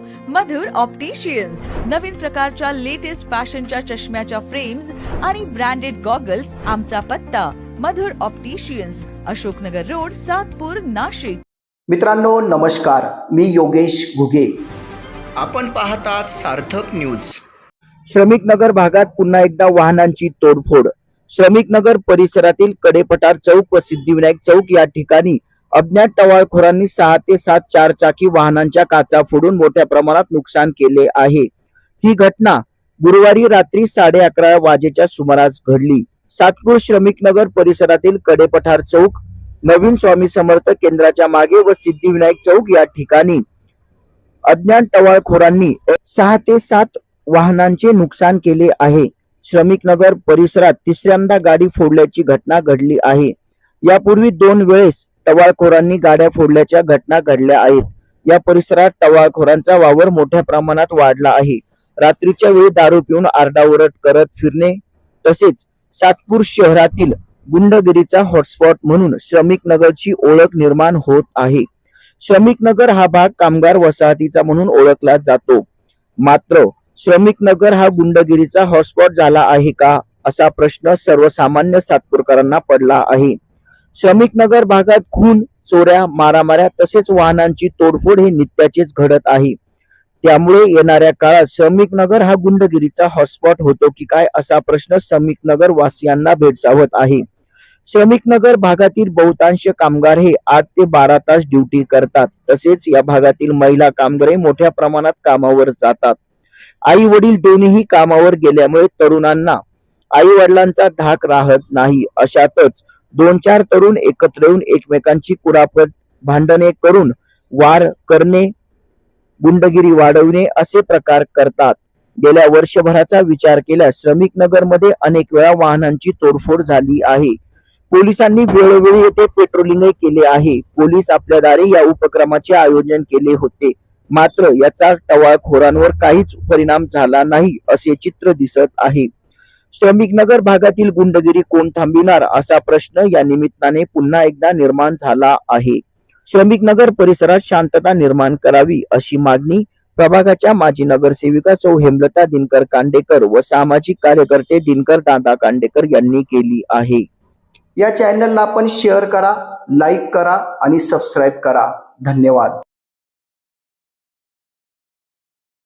मधुर opticians नवीन प्रकारच्या latest फॅशनच्या चष्म्याच्या फ्रेम्स आणि ब्रँडेड गॉगल्स आमचा पत्ता. Madhur opticians Ashoknagar road Satpur Nashik. मित्रांनो नमस्कार. मी योगेश घुगे. आपण पाहतात सार्थक न्यूज श्रमिक नगर भागात पुन्हा एकदा वाहनांची तोडफोड. श्रमिक नगर परिसरातील कडेपठार चौक व सिद्धिविनायक चौक या ठिकाणी अज्ञात टवाळखोरांनी सहा ते सात चार चाकी वाहनांच्या काचा फोडून मोठ्या प्रमाणात नुकसान केले आहे. ही घटना गुरुवारी रात्री साडे अकरा वाजेच्या सुमारास घडली. सातपूर श्रमिक नगर परिसरातील कडेपठार चौक नवीन स्वामी समर्थ केंद्राच्या मागे व सिद्धिविनायक चौक या ठिकाणी. अज्ञात टवाळखोरांनी सहा ते सात वाहनांचे नुकसान केले आहे. श्रमिक नगर परिसरात तिसऱ्यांदा गाडी फोडल्याची घटना घडली आहे. यापूर्वी दोन वेळेस टवाळखोरांनी गाड्या फोडल्याच्या घटना घडल्या आहेत. या परिसरात टवाळखोरांचा वावर मोठ्या प्रमाणात वाढला आहे. रात्रीच्या वेळी दारू पिऊन आरडाओरड करत फिरणे तसेच सातपूर शहरातील गुंडगिरीचा हॉटस्पॉट म्हणून श्रमिक नगरची ओळख निर्माण होत आहे. श्रमिक नगर हा भाग कामगार वसाहतीचा म्हणून ओळखला जातो. मात्र श्रमिक नगर हा गुंडगिरीचा हॉटस्पॉट झाला आहे का असा प्रश्न सर्वसामान्य सातपूरकरांना पडला आहे. श्रमिक नगर भागात खून चोऱ्या मारामाऱ्या तसेच वाहनांची तोडफोड हे नित्याचेच घडत आहे. त्यामुळे येणाऱ्या काळात श्रमिक नगर हा गुंडगिरीचा हॉटस्पॉट होतो की काय असा प्रश्न श्रमिक नगर वासियांना भेडसावत आहे. श्रमिक नगर भागातील बहुतांश कामगार हे आठ ते बारा तास ड्युटी करतात. तसेच या भागातील महिला कामगारे मोठ्या प्रमाणात कामावर जातात. आई वडील दोन्हीही कामावर गेल्यामुळे तरुणांना आई वडिलांचा धाक राहत नाही. अशातच दोन चार तरुण एकत्र येऊन एकमेकांची कुरापत भांडणे करून वार करणे गुंडगिरी वाढवणे असे प्रकार करतात. गेल्या वर्षभराचा विचार केल्यास श्रमिक नगरमध्ये अनेक वेळा वाहनांची तोडफोड झाली आहे. पोलिसांनी वेळोवेळी येथे पेट्रोलिंगही केले आहे. पोलीस आपल्या दारी या उपक्रमाचे आयोजन केले होते. मात्र याचा टवाळखोरांवर काहीच परिणाम झाला नाही असे चित्र दिसत आहे. श्रमिक नगर भागातील गुंडगिरी कोण थांबविणार असा प्रश्न या निमित्ताने पुन्हा एकदा निर्माण झाला आहे. श्रमिक नगर परिसरात शांतता निर्माण करावी अशी मागणी प्रभागाच्या माजी नगरसेविका सौ हेमलता दिनकर कांडेकर व सामाजिक कार्यकर्ते दिनकर दादा कांडेकर यांनी केली आहे. या चॅनलला आपण शेअर करा लाईक करा आणि सबस्क्राईब करा. धन्यवाद.